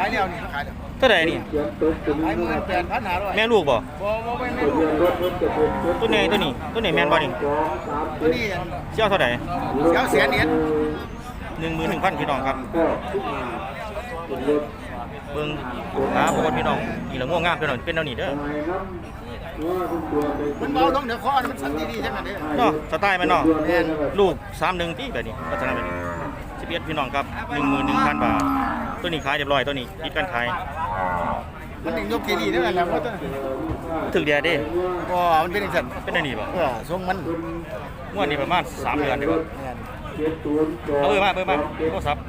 ขายแล้วนี่ขายแล้วเท่าไหร่นี่ขายหมื่นแปดพันห้าร้อยแม่ลูกบ่บ่บ่ไม่ไม่รู้ตัวนี้ตัวนี้ตัวนี้แม่นบ่นี่ตัวนี้เชี่ยวเท่าไหร่เจ้าแสนเอ็ดหนึ่งหมื่นหนึ่งพันพี่น้องครับเบิ่งหาบ่พี่น้องนี่ละง่วงงามพี่น้องเป็นแนวนี้เด้อมันเบาลงเดี๋ยวคอมันสั่นดีๆจังนั้นเด้อเนาะสไตล์มันเนาะแม่นลูก31ที่แบบนี้ลักษณะแบบนี้11พี่น้องครับ11,000บาท ตัวนี้ขายเรียบร้อยตัวนี้คิดกันขายมันถึงยกกีรีนั่นแหละว่าต้นถึกเดียเด้ก็มันเป็นจังซั่นเป็นอันนี้บ่เออทรงมันงวดนี้ประมาณ3เดือนดีกว่าแม่นเอาเบอร์มาเบอร์มาโทรศัพท์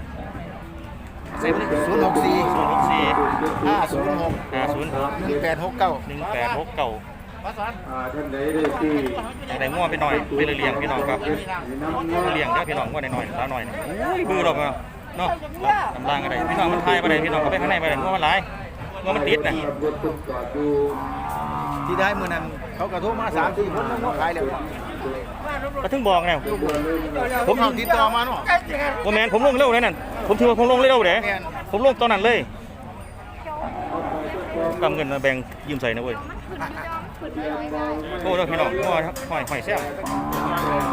เซ็นศูนย์หกสี่064ห้าศูนย์หก50หนึ่งแปดหกเก้า1869มาสอนอยากได้ง่วงไปหน่อยไปเลี้ยงพี่น้องครับไปเลี้ยงเด้อพี่น้องง่วงหน่อยๆสาวหน่อยโอ้ยบื้อดอกเนาะ เนาะลำลางอะไรพี่น้องมันทายไปไหนพี่น้องเขาไปข้างในไปไหนง่วงมันหลายง่วงมันติดนะที่ได้มื้อนั้นเขากระโทรมาสามสี่คนมันขายแล้วก็ถึงบอกแล้วผมเอาติดต่อมาเนาะว่าแมนผมลงเร็วเลยนั่นผมถือว่าผมลงเร็วเด้แม่นผมลงตอนนั้นเลยกำเงินมาแบ่งยืมใส่นะเว้ยโอ้เด้อพี่น้องง่วงหอยหอยแซ่บ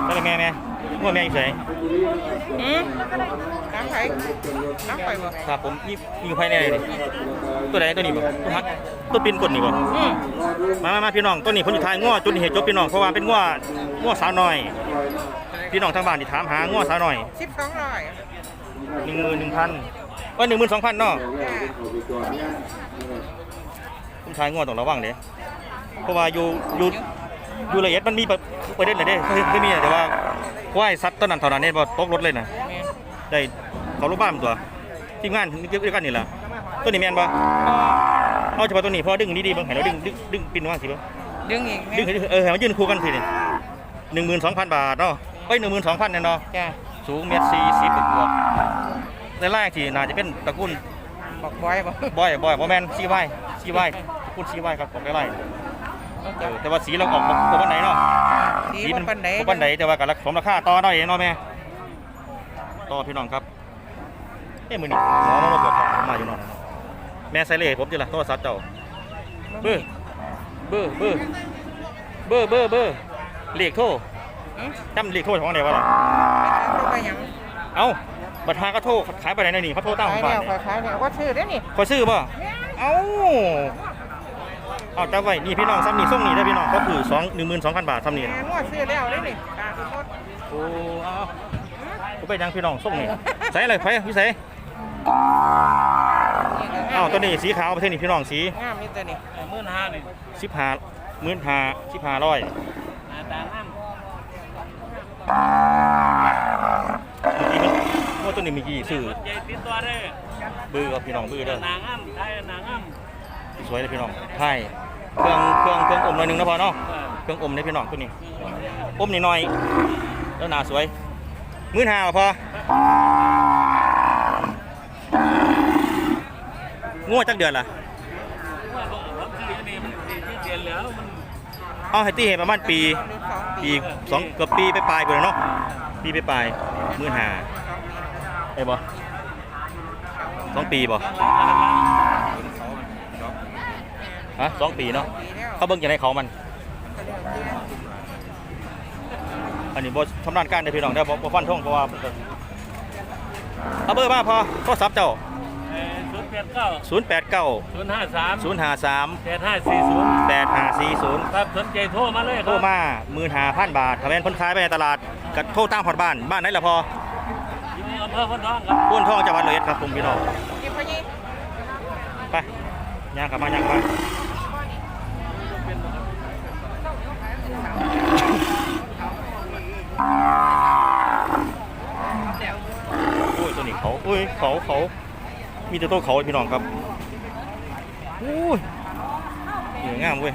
แล้วแม่แม่ ง่วงแม่อยู่ใส่อืมน้ำไผ่น้ำไผ่บ่ครับผมนี่มีอยู่ภายในเลยนี่ตัวไหนตัวนี้บ่ตัวฮักตัวปินกดนี่บ่อืมมามามาพี่น้องตัวนี้ผมอยู่ท้ายง้อจุดนี้เหตุจบพี่น้องเพราะว่าเป็นง้อง้อสาวน้อย พี่น้องทางบ้านที่ถามหาง้อสาวน้อยสิบสองร้อยหนึ่งหมื่นหนึ่งพันว่าหนึ่งหมื่นสองพันเนาะจ้าผมท้ายง้อต้องระวังเด้เพราะว่าอยู่อยู่อยู่ละเอียดมันมีแบบประเด็นเลยเด้เคยเคยมีแต่ว่า ว่ายซัดตอนนั้นเท่านั้นเนี่ยบ่ตกรถเลยนะแม่นได้เขาลูกบ้านตัวทีมงานเดียวกันนี่ล่ะตัวนี้แม่นบ่เอาเฉพาะตัวนี้เพราะดึงดีๆเบิ่งให้เราดึงดึงดึงปินว่างสิเบิ่งดึงอีกดึงแม่ให้เออให้มันยืนคู่กันสินี่หนึ่งหมื่นสองพันบาทเนาะเอ้ยหนึ่งหมื่นสองพันเนี่ยเนาะจ้าสูงเมตรสี่สิบบวกในแรกที่น่าจะเป็นตระกูล บอกบอยบ่บอยบอยบอแมนซีไวซีไวตระกูลซีไวครับผมได้ไล่ เออแต่ว่าสีเราออกบ่บ่ปันไหนเนาะสีมันปันไดบ่ปันไหนแต่ว่ากับสมราคาต่อหน่อยเนาะแม่ต่อพี่น้องครับเอ้มือนี่หมอมาบอกผมมาอยู่เนอนแม่ใส่เลขผมจิล่ะโทรศัพท์เจ้าเบอร์เบอร์เบอร์เบอร์เบอร์เบอร์เลขโทรอืมจำเลขโทรของไหนวะล่ะเอาไปหยังเอ้าบัตรหาก็โทรขายไปไหนนี่เขาโทรตั้งขายบ้าแล้นวนี่ขายแล้วว่าซื้อได้นี่คอยซื้อป่ะเอ้า เอาจำไว้นี่พี่น้องซ้ำนี่ส่งนี่ได้อพี่น้องก็คือสองหนึ่งหมื่นสองพันบาทซ้ำนี่แม่นว่าซื้อแล้วได้นี่ตาหมดโอ้เอาผมไปยังพี่น้องส่งนี่ใส่อะไรไฟพี่ใส่เอ้าตัวนี้สีขาวประเทศนี้พี่น้องสีงามนี่ตัวนี้หมื่นห้านี่สิบห้าหมื่นห้าสิบห้าร้อยหน้าตางามเมื่อกี้มันเมื่อตัวนี้มีกี่ซื้อเจติดตัวได้บื้อกับพี่น้องบื้อเด้อหนางามไทยหนางามสวยเลยพี่น้องไพ่ เครื่องเครื่องเครื่องอมหน่อยหนึงนะพอเนาะเออเครื่องอมเนี่ยพี่น้องตัวนี้อมนิดหน่อยแล้วหนาสวยมื่นหาพอง่วจักเดือนละว่าบอกผมซื้อนี่มันสี่เดือนแล้วมันเอาให้ตีเห็นประมาณปีหรือสองปีปีสองเกือบปีไปปลายไปเลยเนาะปีไปปลายมื่นหาไอ้บ่สองปีบ่ ฮะสองปีเนาะปีแล้วเขาเบิ่งจะให้เขามัน อันนี้บ่ชำนาญการได้อพี่น้องได้อบ่บ่ฟันธงเพราะว่าเพิ่นก็เอาเบอร์มาพอโทรศัพท์เจ้าศูนย์แปดเก้า089ศูนย์ห้าสาม053แปดห้าสี่ศูนย์8540ครับสนใจโทรมาเลยคโทรรับมา15,000บาทถ้าแม่นเพิ่นขายไปในตลาดก็โทรตามฮอดบ้านบ้านไหนล่ะพอที่นี่อำเภอพนทองครับพ้นทองจังหวัดร้อยเอ็ดครับผมพี่น้องกินไปยี่ไปย่างกลับมาย่างกลับมาโอ้ยตัวนี้ เขาโอ้ยเขาเขามีแต่ตัวเขาพี่น้องครับโอ้ยเหนืองามเว้ย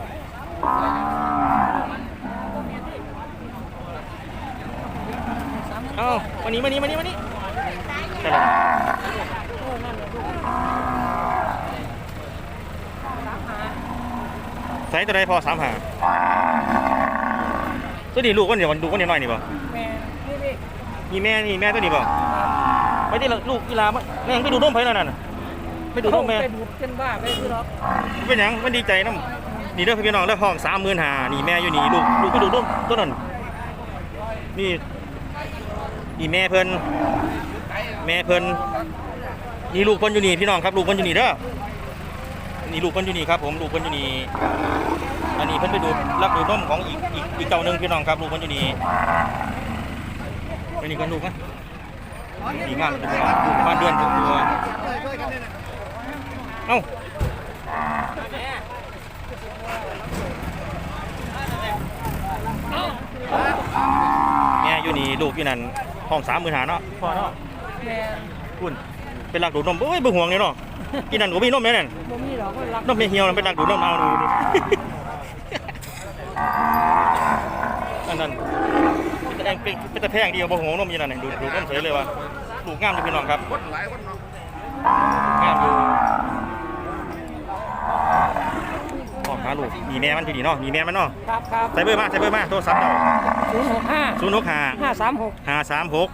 เอ้ามานี่มานี่มานี่มานี่ได้แล้วใส่ตัวใดพอสามหาตัวนี้ลูกวันเดียวมันดูวันเดียวหน่อยนี่ป่แม่นี่ดิมีแม่นี่แม่ตัวนี้ป่ ไปที่ละลูกกีฬามันแม่งไปดูนมไผนั่นน่ะไปดูนมแม่ไปดูดเป็นบ้าไปดูหรอกเป็นหยังมันดีใจน้ำนี่เด้อพี่น้องแล้วห้องสามหมื่นหานี่แม่อยู่นี่ลูกลูกไปดูนมตัวนั้นนี่นี่แม่เพิ่นแม่เพิ่นนี่ลูกเพิ่นอยู่นี่พี่น้องครับลูกเพิ่นอยู่นี่เด้อนี่ลูกเพิ่นอยู่นี่ครับผมลูกเพิ่นอยู่นี่อันนี้เพิ่นไปดูดรับดูดนมของอีกอีกอีกเจ้าหนึงพี่น้องครับลูกเพิ่นอยู่นี่ไปนี่กันลูกนะ ดีงามตัวลูกบ้านเดือนตัวตัวเอ้าแม่อยู่นี่ลูกอยู่นั่นห้องสามหมื่นหาเนาะพ่อเนาะแม่คุณเป็นหลักดูดนมเอ้ยบ่ห่วงเลยเนาะกินนั่นก็มีนมแม่นั่นบ่มีหรอกคนรักนมไม่เหี่ยวนั่นเป็นหลักดูดนมเอาดูดูนั่นนั่นเป็นตะแอ งเป็นเป็นตะแพงเดียวบ่ห่วงนมอยู่นั่นน่ะดูดูนมเฉยเลยว่ะลูกงามอยู่พี่น้องครับงามอยู่ออกหาลูกมีแม่มันที่นี่เนาะมีแม่มันเนาะครับครับใส่เบอร์มาใส่เบอร์มาโทรศัพท์เจ้าศูนย์หกห้าศูนย์หกห้าห้าสามหกห้าสามหก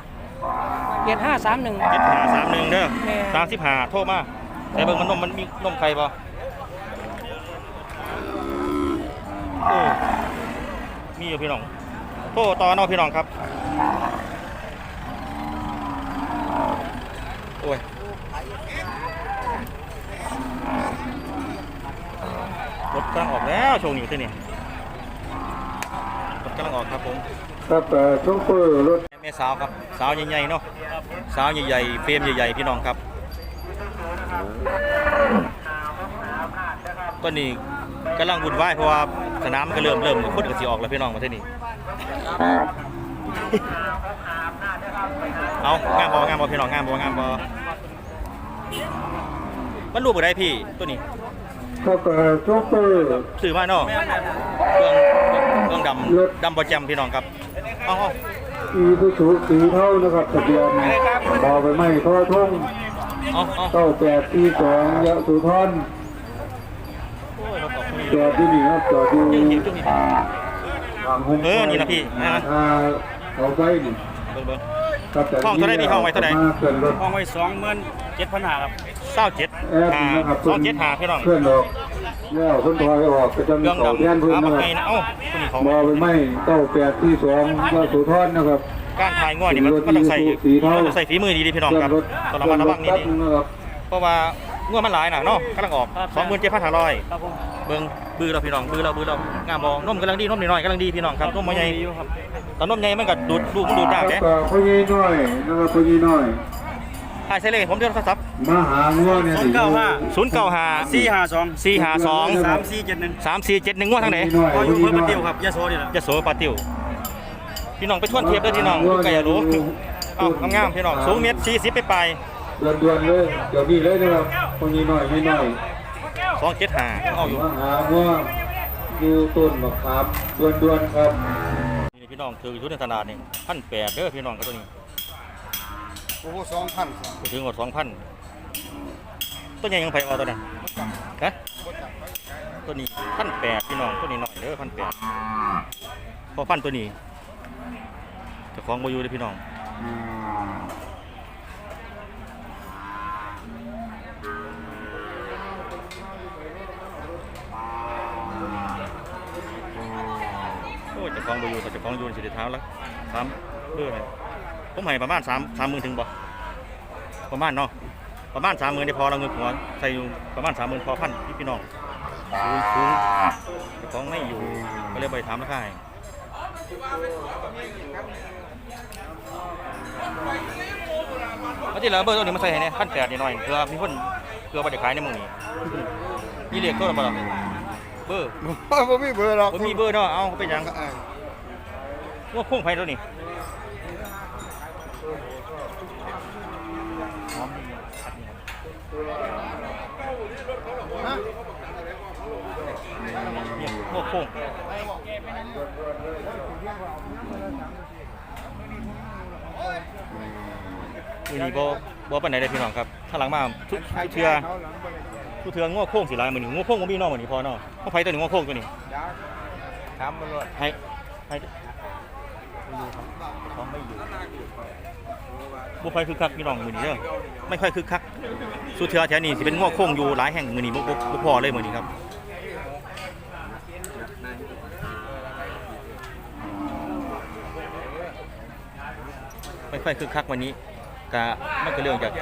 เจ็ดห้าสามหนึ่งเจ็ดห้าสามหนึ่งเด้อแม่สามสิบห้าโทรมาแต่เบิ่งมันนมมันมีนมไข่บ่โอ้มีอยู่พี่น้อง โทรต่อเนาะพี่น้องครับ โอ้ยรถกำลังออกแล้วช่วงนี้ที่นี่รถกำลังออกครับผมครับเอ่อโชเฟอร์รถแม่สาวครับ สาวใหญ่ๆเนาะสาวใหญ่ๆเฟรมใหญ่ๆพี่น้องครับตอนนี้กำลังวุ่นวายเพราะว่าสนามมันก็เริ่มเริ่มคนก็สิออกแล้วพี่น้องมาที่นี่ เอางามบ่งามบ่พี่น้องงามบ่งามบ่มันรูปบ่ได้พี่ตัวนี้ครับเอ่อโชเฟอร์ซื้อมาเนาะเครื่องเครื่องดำดำบ่แจ่มพี่น้องครับเอาเอาอีสุสุสีเท่านะครับทะเบียนบอไปไม่ทอทุ่งเอาเอาเก้าแปดที่สองยะสุทรโอ้ยรถออกคุยจอดที่นี่ครับจอดอยู่จึงเห็นจึงเห็นทางหง เออนี่นะพี่นะอ่าเขาไปนี่เบิ่งเบิ่งครับแต่ห้องเท่าไหร่พี่ห้องไว้เท่าไหร่มาเกินรถห้องไว้สองหมื่นเจ็ดพันหาครับเศร้าเจ็ดแอร์หานะครับสองเจ็ดหาพี่น้องเพื่อนดอกแล้วคนถอยออกก็จะมีเครื่องเขาดำแทนเพื่อนหานะมาคไงรับนะเอ้าคนนี้เขาบอไปไม่เก้าแปดที่สองยะสุทรนะครับการถ่ายงวดนี่มันก็ต้องใส่สีเทาต้องใส่ฝีมือดีๆพี่น้องครับต้องระมัดระวังนี่เคดีรื่องรถนะครับเพราะว่างวดมันหลายน่ะเนาะกำลังออกสองหมื่นเจ็ดพันห้าร้อยครับผมเบิ่ง บือเราพี่น้องบือเราบือเรางามบอนมกำลังดีนมน้อยๆกำลังดีพี่น้องครับนมมันใหญ่ครับตอนนมใหญ่มันก็ดูดลูกมันดูดยากคเด้รับก็พ่อยี่น้อยนะครับพ่อยี่น้อยถ่ายใส่เลยผมเดือนโทรศัพท์มาหางัวเนี่ยศูนย์เก้าห้าศูนย์เก้าห้าสี่ห้าสองสี่ห้าสองสามสี่เจ็ดหนึ่งสามสี่เจ็ดหนึ่งงวดทางไหนพออยู่เพื่อประเดียวครับยาโซนี่แหละจะโสปาติวพี่น้องไปทวนเทียบด้วยพี่น้องดูไก่รู้เอ้างามๆพี่น้องสูงเมตรสี่สิบไปไปลายด่วนเลยเดี๋ยวนี้เลยนะครับพ่อยี่น้อยไม่น้อย สองเจ็ดหาเอาอยู่มาหางัวอยู่ต้นมะขามด่วนๆครับนี่พี่น้องถืออยู่ในตลาดนี่พันแปดเด้อพี่น้องก็ตัวนี้โอ้โหสองพันไปถึงหมดสองพันตัวใหญ่ยังไผเอาตัวนั้นฮะตัวนี้พันแปดพี่น้องตัวนี้หน่อยเด้อพันแปดพอพันตัวนี้เจะคล้าของบอยู่เลยพี่น้อง ของบอยู่แต่เจะคล้าของอยู่ในสิเดเท้าแล้วสามเพื่อให้ผมให้ประมาณสามสามหมื่นถึงบ่ประมาณเนาะประมาณสามหมื่นได้พอเราเงินหัวใส่อยู่ประมาณสามหมื่นพอพันพี่พี่น้องสูงสูงเจะคล้าของไม่อยู่ก็เลยไปถามราคาให้เอาที่เหลือเบอร์ตัวนี้มาใส่ให้เนี่ยพันแปดนิดหน่อยเพื่อมีคนเพื่อไปเดี๋ยวขายในหมึงนี้นี่เรียกตัวละบ่ล่ะเบอร์ผมมีเบอร์หรอกผมมีเบอร์เนาะเอาไปหยัง ว่าพุ่งไฟตัวนี้เนี่ยงวกโค้งมือนี้บ่บ่ปานใดเด้พี่น้องครับถ้าหลังมาทุกเทือทุกเทืองวกโค้งสิหลายมื้อนี้งวกโค้งบ่มีเนอกมื้อนี้พอเนาะเพราะไฟตัวนี้งวกโค้งตัวนี้ถามมันเลยให้ให้ เขาไม่อยู่บุคคลคือคักพี่น้องมือนี้เด้อไม่ค่อยคือคักสุเทือแถวนี้สิเป็นง้อโค้งอยู่หลายแห่งมือนี้บ่บ่บ่พอเลยมือนี้ครับไม่ค่อยคึกคักวันนี้กะมันก็เรื่องจาก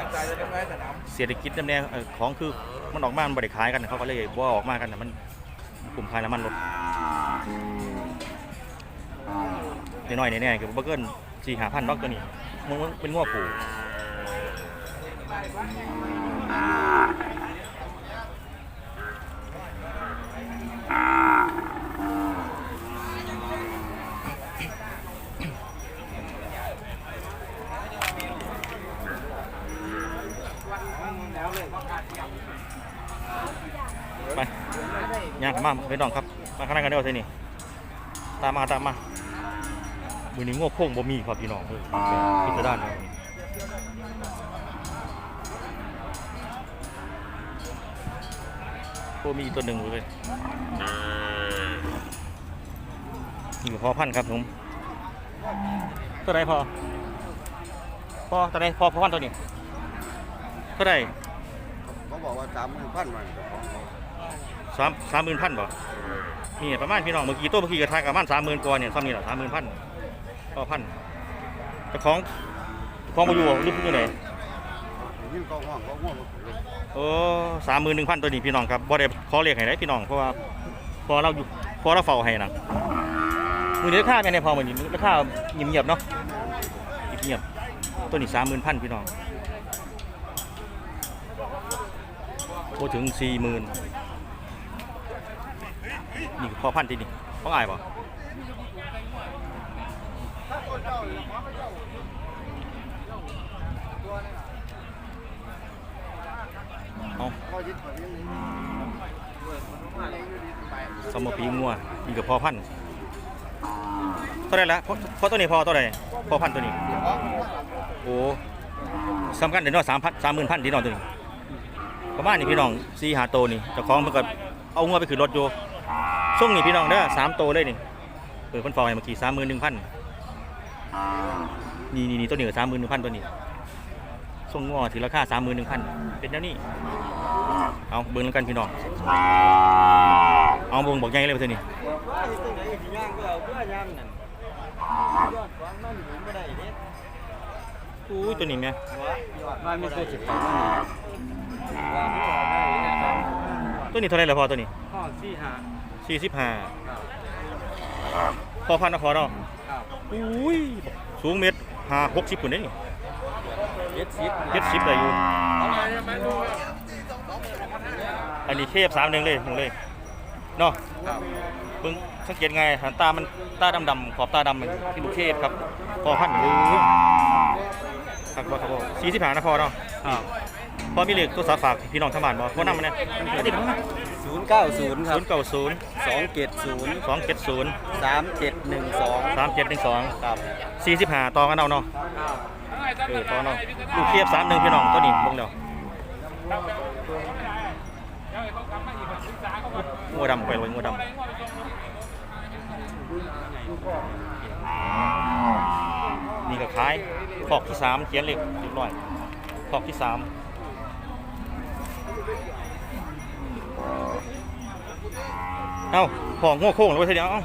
เศรษฐกิจนั่นแน่เอ่อของคือมันออกมามันบริขายกันเขาก็เลยบ่ออกมากันนะมันกลุ่มพายน้ำมันลด น้อยๆแน่ๆคือบ่เกินสี่ห้าพันดอกตัวนี้มันมันเป็นง้อผูไปย่างเข้ามาไปน้องครับ มาข้างในกันเดียวสินี่ตามมาตามมา มือนี้โง่โค้งบ่มีครับพี่น้องเฮ้ยพิจารณาเลยโอ้มีตัวหนึ่งเลยนี่ก็พอพันครับผม ตัวใดพอ พอตัวใดพอพอพันตัวนี้ตัวใดเขาบอกว่าสามหมื่นพันมันเจ้าของเขาสามสามหมื่นพันบ่นี่ประมาณพี่น้องเมื่อกี้ตัวเมื่อกี้กระทากประมาณสามหมื่นกว่าเนี่ยซ้ำนี่แหละสามหมื่นพัน ก็พันเจ้าของเจ้าของมาอยู่บ่หรืออยู่ไหนยิ่งเขาห้องเขาห้องเลยโอ้สามหมื่นหนึ่งพันตัวนี้พี่น้องครับบ่ได้ขอเรียกให้ได้พี่น้องเพราะว่าพอเราอยู่พอเราเฝ้าให้นะมือนี้ราคาเป็นไงพอมือนี้ราคาเงียบๆเนาะเงียบๆตัวนี้สามหมื่นพันพี่น้องโบถึงสี่หมื่นนี่พอพันที่นี่ของอายป่ะ เอาสมปีงัวอีกับพอพันธุ์เท่าไหรละพอพอตัวนี้พอตัวไหนพอพันธุ์ตัวนี้ โอ้สำคัญเดี๋ยวน้อสามพันสามหมื่นพันที่น้องตัวนี้ประมาณนี้พี่น้องสีหาโตนี่เจ้าของมันก็เอางัวไปขึ้นรถอยู่ช่วงนี้พี่น้องเด้อสามโตเลยนี่เปิดคนฟองเมื่อกี้สามหมื่นหนึ่งพัน นี่นี่นี่ตัวนี้ก็สามหมื่นหนึ่งพันตัวนี้ส่งงัวถือราคาสามหมื่นหนึ่งพันเป็นเท่านี้เอาเบิ้งแล้วกันพี่น้องเอาเบิ้งบอกใหญ่เลยไปเถอะนี่อุ้ยตัวนี้แม่มามีตัวสิบตัวนี้เท่าไหรล่ะพอตัวนี้ห้องสี่ห้าสี่สิบห้าพอพันนะพอเนาะครับ อุ้ยสูงเมตรห้าหกสิบคนได้นี่เจ็ดสิบเจ็ดสิบได้อยู่ อันนี้เคฟสามหนึ่งเลยหนึ่งเลยเนาะครับเพิ่งสังเกตไงหันตามันตาดำดำๆขอบตาดำมันที่ลูกเคฟครับพอพันหรือครับบ่ครับสี่สิบห้านะพอเนาะครับพอมีเลขตัวสาฝากพี่น้องทางบ้านบ่พอนำมันเนี่ยติดมั้ง ศูนย์เก้าศูนย์ครัศูบนย์เก้าศูนย์สองเจ็ดศูนย์สองเจ็ดศูนย์สามเจ็ดหนึ่งสองสามเจ็ดหนึ่งสองครับสี่สิบห้าต่อกันเอาเนาะเออต่อเนาะลูกเคฟสามหนึ่งพี่น้องตัวนี้เบิ่งแล้วงัวดำไปเลยงัวดำนี่ก็ขายขอกที่สามเขียนเลขเรียบร้อยขอกที่สาม เอ้าของงัวโค้งหรือว่าเถอะเดี๋ยวเอ้า